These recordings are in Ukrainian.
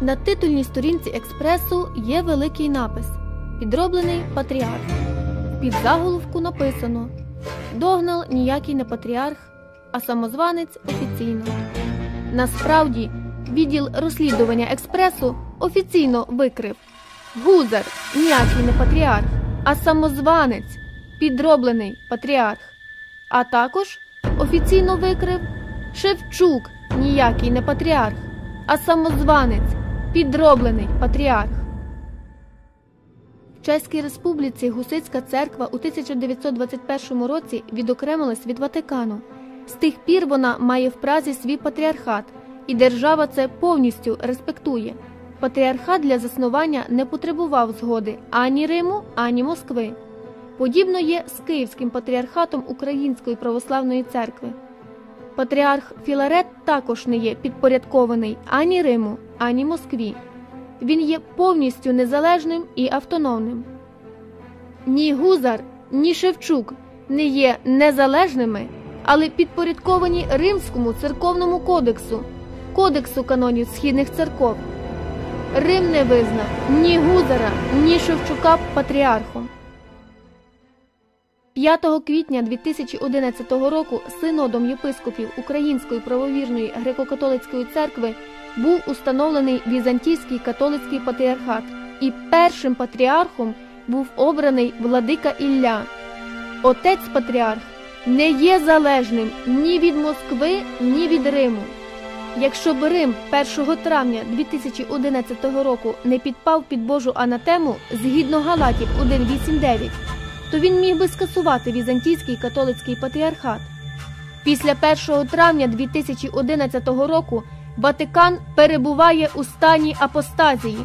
На титульній сторінці експресу є великий напис Підроблений патріарх. В підзаголовку написано Догнал ніякий не патріарх, а самозванець офіційно. Насправді, відділ розслідування експресу офіційно викрив Гузар ніякий не патріарх, а самозванець підроблений патріарх. А також офіційно викрив Шевчук ніякий не патріарх, а самозванець підроблений патріарх. В Чеській Республіці Гусицька церква у 1921 році відокремилась від Ватикану. З тих пір вона має в Празі свій патріархат, і держава це повністю респектує. Патріархат для заснування не потребував згоди ані Риму, ані Москви. Подібно є з Київським патріархатом Української православної церкви. Патріарх Філарет також не є підпорядкований ані Риму, ані Москві. Він є повністю незалежним і автономним. Ні Гузар, ні Шевчук не є незалежними, але підпорядковані Римському церковному кодексу, кодексу канонів східних церков. Рим не визнав ні Гузара, ні Шевчука патріархом. 5 квітня 2011 року синодом єпископів Української правовірної греко-католицької церкви був установлений Візантійський католицький патріархат, і першим патріархом був обраний владика Ілля. Отець патріарх не є залежним ні від Москви, ні від Риму. Якщо б Рим 1 травня 2011 року не підпав під Божу анатему згідно Галатів 1.8.9, то він міг би скасувати Візантійський католицький патріархат. Після 1 травня 2011 року Ватикан перебуває у стані апостазії,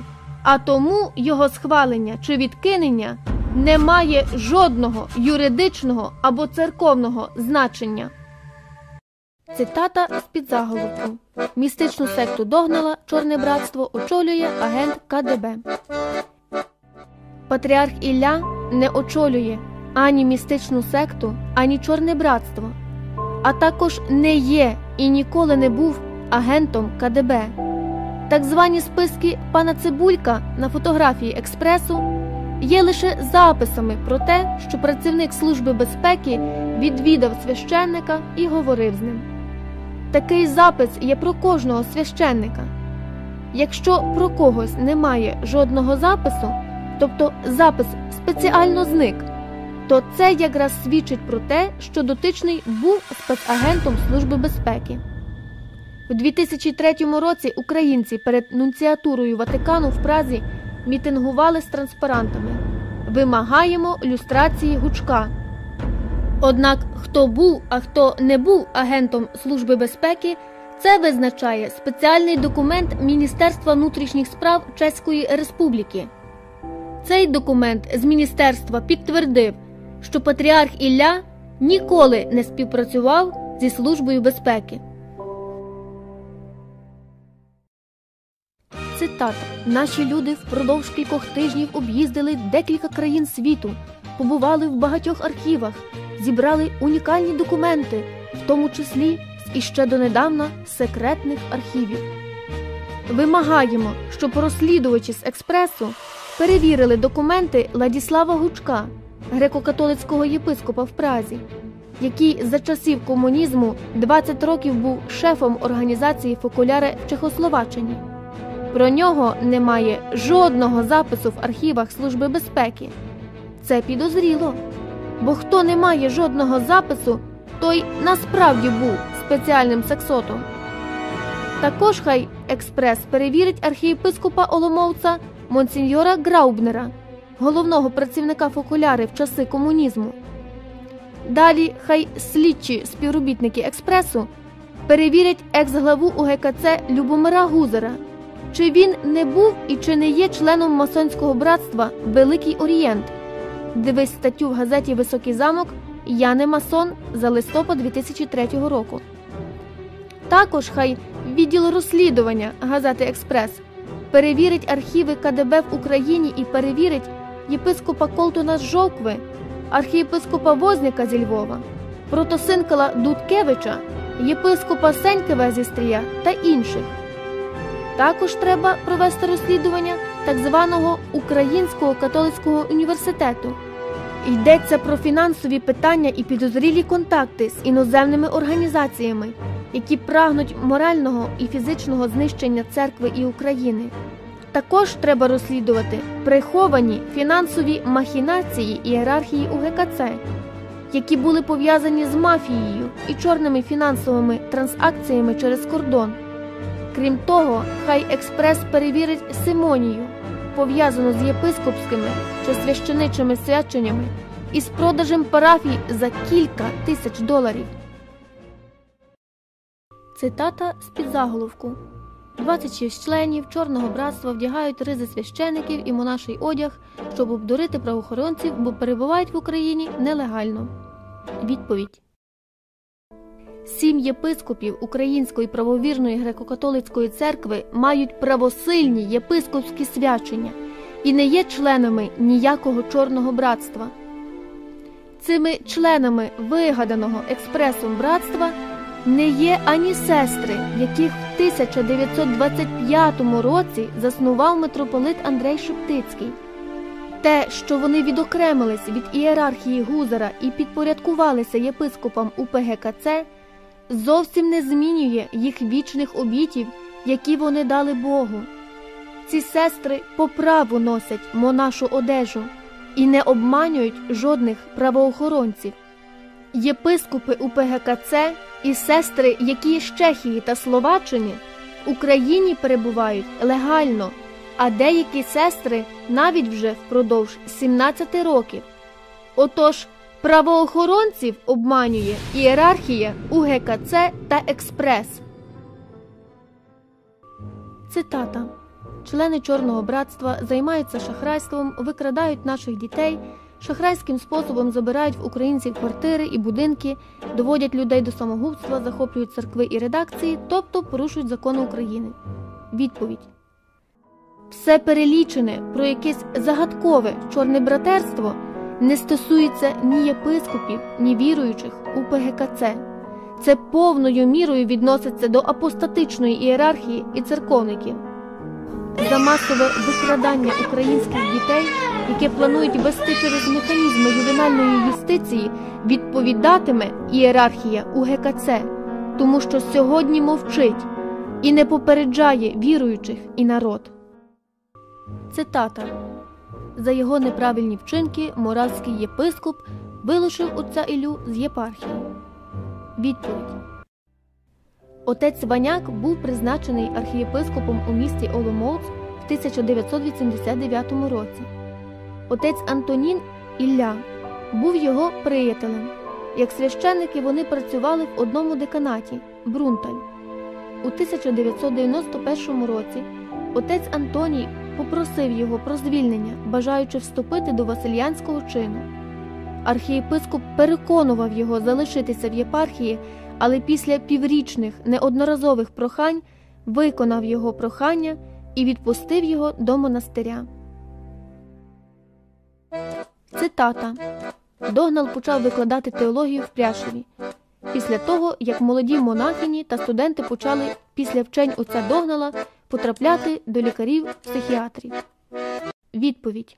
а тому його схвалення чи відкинення не має жодного юридичного або церковного значення. Цитата з підзаголовку. Містичну секту догнала Чорне братство очолює агент КДБ. Патріарх Ілля не очолює ані містичну секту, ані Чорне братство, а також не є і ніколи не був агентом КДБ. Так звані списки пана Цибулька на фотографії експресу є лише записами про те, що працівник Служби безпеки відвідав священника і говорив з ним. Такий запис є про кожного священника. Якщо про когось немає жодного запису, тобто запис спеціально зник, то це якраз свідчить про те, що дотичний був спецагентом Служби безпеки. У 2003 році українці перед нунціатурою Ватикану в Празі мітингували з транспарантами Вимагаємо люстрації гучка. Однак, хто був, а хто не був агентом Служби безпеки, це визначає спеціальний документ Міністерства внутрішніх справ Чеської Республіки. Цей документ з міністерства підтвердив, що патріарх Ілля ніколи не співпрацював зі Службою безпеки. Цитата: Наші люди впродовж кількох тижнів об'їздили декілька країн світу, побували в багатьох архівах, зібрали унікальні документи, в тому числі з іще донедавна секретних архівів. Вимагаємо, щоб розслідувачі з експресу перевірили документи Ладіслава Гучка, греко-католицького єпископа в Празі, який за часів комунізму 20 років був шефом організації Фокуляри в Чехословаччині. Про нього немає жодного запису в архівах Служби безпеки. Це підозріло. Бо хто не має жодного запису, той насправді був спеціальним сексотом. Також хай експрес перевірить архієпископа Оломовця Монсіньора Граубнера, головного працівника фокуляри в часи комунізму. Далі хай слідчі співробітники експресу перевірять екс-главу УГКЦ Любомира Гузера, чи він не був і чи не є членом масонського братства Великий Орієнт. Дивись статтю в газеті Високий замок Я не масон за листопад 2003 року. Також хай відділ розслідування газети Експрес перевірить архіви КДБ в Україні і перевірить єпископа Колтона з Жовкви, архієпископа Возняка зі Львова, протосинкала Дудкевича, єпископа Сенькева зі Стрія та інших. Також треба провести розслідування так званого Українського католицького університету. Йдеться про фінансові питання і підозрілі контакти з іноземними організаціями, які прагнуть морального і фізичного знищення церкви і України. Також треба розслідувати приховані фінансові махінації ієрархії УГКЦ, які були пов'язані з мафією і чорними фінансовими транзакціями через кордон. Крім того, хай експрес перевірить Симонію, пов'язану з єпископськими чи священичими свяченнями із продажем парафій за кілька тисяч доларів. Цитата з під заголовку 26 членів Чорного братства вдягають ризи священиків і монаший одяг, щоб обдурити правоохоронців, бо перебувають в Україні нелегально. Відповідь Сім єпископів Української правовірної греко-католицької церкви мають правосильні єпископські свячення і не є членами ніякого чорного братства. Цими членами вигаданого експресом братства не є ані сестри, яких в 1925 році заснував митрополит Андрей Шептицький. Те, що вони відокремились від ієрархії Гузара і підпорядкувалися єпископам УПГКЦ, зовсім не змінює їх вічних обітів, які вони дали Богу. Ці сестри по праву носять монашу одежу і не обманюють жодних правоохоронців. Єпископи УПГКЦ і сестри, які з Чехії та Словаччини Україні перебувають легально, а деякі сестри навіть вже впродовж 17 років. Отож, правоохоронців обманює ієрархія УГКЦ та Експрес. Цитата Члени Чорного братства займаються шахрайством, викрадають наших дітей, шахрайським способом забирають в українців квартири і будинки, доводять людей до самогубства, захоплюють церкви і редакції, тобто порушують закони України. Відповідь все перелічене про якесь загадкове чорне братерство не стосується ні єпископів, ні віруючих у ПГКЦ. Це повною мірою відноситься до апостатичної ієрархії і церковників. За масове викрадання українських дітей, яке планують вести через механізми ювенальної юстиції, відповідатиме ієрархія УГКЦ, тому що сьогодні мовчить і не попереджає віруючих і народ. Цитата за його неправильні вчинки моравський єпископ вилучив отця Ілю з єпархії. Відповідь Отець Ваняк був призначений архієпископом у місті Оломоуц в 1989 році. Отець Антонін Ілля був його приятелем. Як священники вони працювали в одному деканаті Брунталь. У 1991 році отець Антоній попросив його про звільнення, бажаючи вступити до Васильянського чину. Архієпископ переконував його залишитися в єпархії, але після піврічних неодноразових прохань виконав його прохання і відпустив його до монастиря. Цитата Догнал почав викладати теологію в Пряшеві. Після того, як молоді монахині та студенти почали після вчень отця Догнала потрапляти до лікарів-психіатрів. Відповідь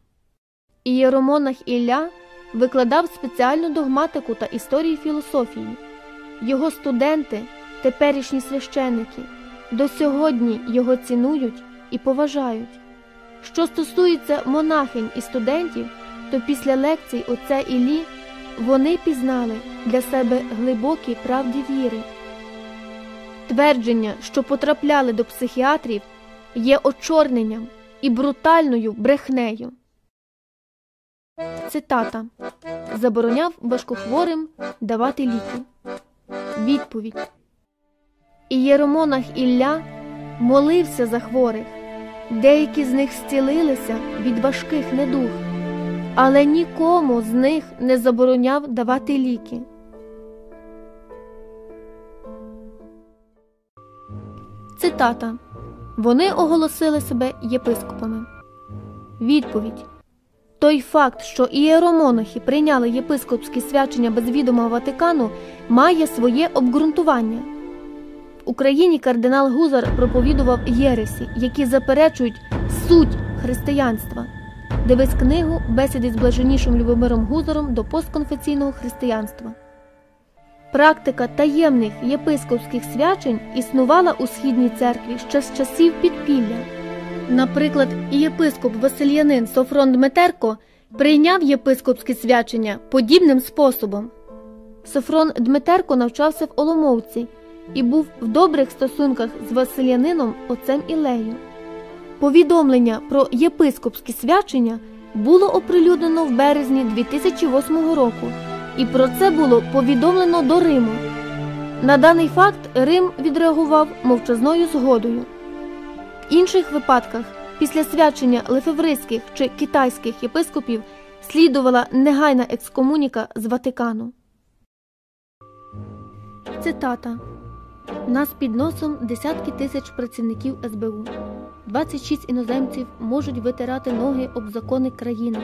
Ієромонах Ілля викладав спеціальну догматику та історію філософії. Його студенти, теперішні священники, до сьогодні його цінують і поважають. Що стосується монахинь і студентів, то після лекцій отця Іллі вони пізнали для себе глибокі правді віри. Твердження, що потрапляли до психіатрів, є очорненням і брутальною брехнею. Цитата забороняв важкохворим давати ліки. Відповідь Ієромонах Ілля молився за хворих, деякі з них зцілилися від важких недуг, але нікому з них не забороняв давати ліки. Цитата Вони оголосили себе єпископами. Відповідь той факт, що ієромонахи прийняли єпископські свячення без відома Ватикану, має своє обґрунтування. В Україні кардинал Гузар проповідував єресі, які заперечують суть християнства. Дивись книгу Бесіди з блаженнішим Любомиром Гузаром до постконфесійного християнства. Практика таємних єпископських свячень існувала у східній церкві ще з часів підпілля. Наприклад, єпископ Васильянин Софрон Дмитерко прийняв єпископське свячення подібним способом. Софрон Дмитерко навчався в Оломовці і був в добрих стосунках з Васильянином отцем Ілею. Повідомлення про єпископські свячення було оприлюднено в березні 2008 року, і про це було повідомлено до Риму. На даний факт Рим відреагував мовчазною згодою. В інших випадках, після свячення лефеврийських чи китайських єпископів слідувала негайна екскомуніка з Ватикану. Цитата нас під носом десятки тисяч працівників СБУ. 26 іноземців можуть витирати ноги об закони країни,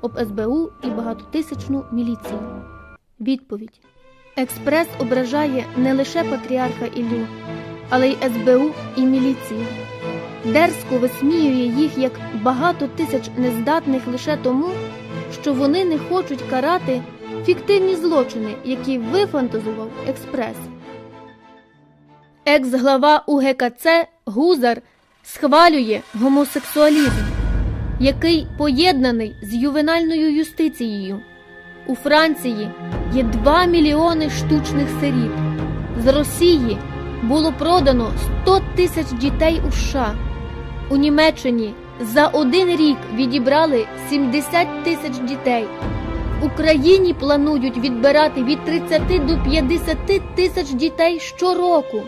об СБУ і багатотисячну міліцію. Відповідь Експрес ображає не лише патріарха Іллю, але й СБУ і міліцію. Дерзко висміює їх як багато тисяч нездатних лише тому, що вони не хочуть карати фіктивні злочини, які вифантазував експрес. Екс-глава УГКЦ Гузар схвалює гомосексуалізм, який поєднаний з ювенальною юстицією. У Франції є 2 мільйони штучних сиріт. З Росії було продано 100 тисяч дітей у США. У Німеччині за один рік відібрали 70 тисяч дітей. В Україні планують відбирати від 30 до 50 тисяч дітей щороку.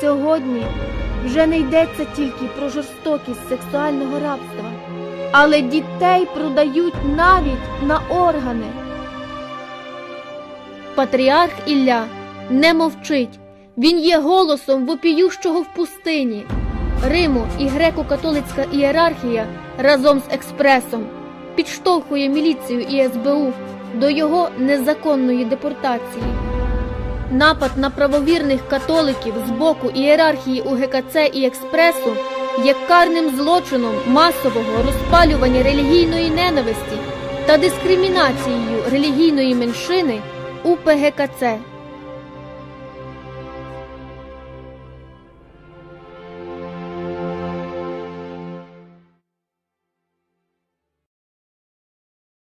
Сьогодні вже не йдеться тільки про жорстокість сексуального рабства, але дітей продають навіть на органи. Патріарх Ілля не мовчить. Він є голосом вопіющого в пустині. Риму і греко-католицька ієрархія разом з експресом підштовхує міліцію і СБУ до його незаконної депортації. Напад на правовірних католиків з боку ієрархії УГКЦ і експресу є карним злочином масового розпалювання релігійної ненависті та дискримінацією релігійної меншини УПГКЦ.